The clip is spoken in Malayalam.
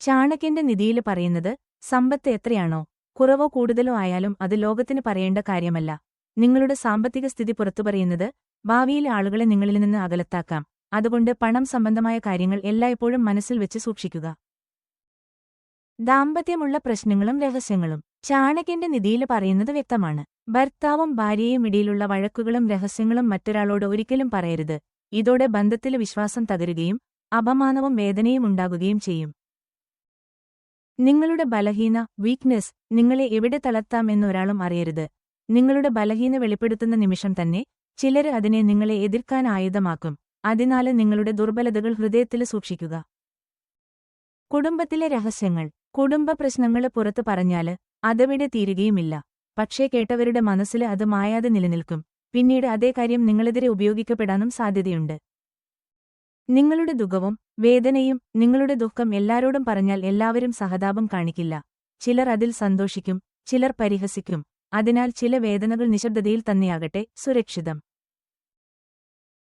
ചാണക്യന്റെ നിധിയിൽ പറയുന്നത് സമ്പത്ത് എത്രയാണോ കുറവോ കൂടുതലോ ആയാലും അത് ലോകത്തിന് പറയേണ്ട കാര്യമല്ല. നിങ്ങളുടെ സാമ്പത്തിക സ്ഥിതി പുറത്തു പറയുന്നത് ഭാവിയിലെ ആളുകളെ നിങ്ങളിൽ നിന്ന് അകലത്താക്കാം. അതുകൊണ്ട് പണം സംബന്ധമായ കാര്യങ്ങൾ എല്ലായ്പ്പോഴും മനസ്സിൽ വെച്ച് സൂക്ഷിക്കുക. ദാമ്പത്യമുള്ള പ്രശ്നങ്ങളും രഹസ്യങ്ങളും. ചാണകന്റെ നിധിയിൽ പറയുന്നത് വ്യക്തമാണ്. ഭർത്താവും ഭാര്യയും ഇടയിലുള്ള വഴക്കുകളും രഹസ്യങ്ങളും മറ്റൊരാളോട് ഒരിക്കലും പറയരുത്. ഇതോടെ ബന്ധത്തിൽ വിശ്വാസം തകരുകയും അപമാനവും വേദനയും ഉണ്ടാകുകയും ചെയ്യും. നിങ്ങളുടെ ബലഹീന വീക്ക്നെസ് നിങ്ങളെ എവിടെ തളർത്താം എന്നൊരാളും അറിയരുത്. നിങ്ങളുടെ ബലഹീന വെളിപ്പെടുത്തുന്ന നിമിഷം തന്നെ ചിലര് അതിനെ നിങ്ങളെ എതിർക്കാൻ ആയുധമാക്കും. അതിനാല് നിങ്ങളുടെ ദുർബലതകൾ ഹൃദയത്തിൽ സൂക്ഷിക്കുക. കുടുംബത്തിലെ രഹസ്യങ്ങൾ കുടുംബ പ്രശ്നങ്ങൾ പുറത്തു പറഞ്ഞാൽ അതവിടെ തീരുകയുമില്ല. പക്ഷേ കേട്ടവരുടെ മനസ്സിൽ അത് മായാതെ നിലനിൽക്കും. പിന്നീട് അതേ കാര്യം നിങ്ങളെതിരെ ഉപയോഗിക്കപ്പെടാനും സാധ്യതയുണ്ട്. നിങ്ങളുടെ ദുഃഖവും വേദനയും നിങ്ങളുടെ ദുഃഖം എല്ലാരോടും പറഞ്ഞാൽ എല്ലാവരും സഹതാപം കാണിക്കില്ല. ചിലർ അതിൽ സന്തോഷിക്കും ചിലർ പരിഹസിക്കും. അതിനാൽ ചില വേദനകൾ നിശബ്ദതയിൽ തന്നെയാകട്ടെ സുരക്ഷിതം.